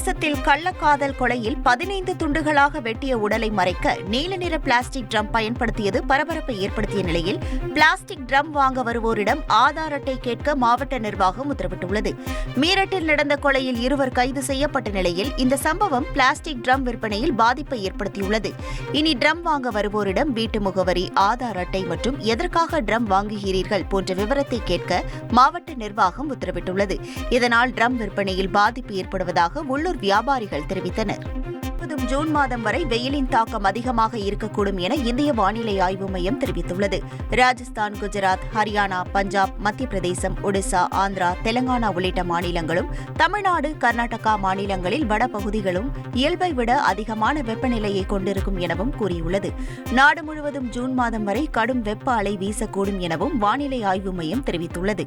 பிரதேசத்தில் கள்ளக்காதல் கொலையில் பதினைந்து துண்டுகளாக வெட்டிய உடலை மறைக்க நீல நிற பிளாஸ்டிக் ட்ரம் பயன்படுத்தியது பரபரப்பை ஏற்படுத்திய நிலையில் பிளாஸ்டிக் ட்ரம் வாங்க வருவோரிடம் ஆதார் அட்டை கேட்க மாவட்ட நிர்வாகம் உத்தரவிட்டுள்ளது. மீரட்டில் நடந்த கொலையில் இருவர் கைது செய்யப்பட்ட நிலையில் இந்த சம்பவம் பிளாஸ்டிக் ட்ரம் விற்பனையில் பாதிப்பை ஏற்படுத்தியுள்ளது. இனி ட்ரம் வாங்க வருவோரிடம் வீட்டு முகவரி ஆதார் அட்டை மற்றும் எதற்காக ட்ரம் வாங்குகிறீர்கள் போன்ற விவரத்தை கேட்க மாவட்ட நிர்வாகம் உத்தரவிட்டுள்ளது. இதனால் ட்ரம் விற்பனையில் பாதிப்பு ஏற்படுவதாக உள்ளூர் உள்ளூர் வியாபாரிகள் தெரிவித்தனர். முழுவதும் ஜூன் மாதம் வரை வெயிலின் தாக்கம் அதிகமாக இருக்கக்கூடும் என இந்திய வானிலை ஆய்வு மையம் தெரிவித்துள்ளது. ராஜஸ்தான் குஜராத் ஹரியானா பஞ்சாப் மத்திய பிரதேசம் ஒடிசா ஆந்திரா தெலங்கானா உள்ளிட்ட மாநிலங்களும் தமிழ்நாடு கர்நாடகா மாநிலங்களில் வடபகுதிகளும் இயல்பை விட அதிகமான வெப்பநிலையை கொண்டிருக்கும் எனவும் கூறியுள்ளது. நாடு முழுவதும் ஜூன் மாதம் வரை கடும் வெப்ப அலை வீசக்கூடும் எனவும் வானிலை ஆய்வு மையம் தெரிவித்துள்ளது.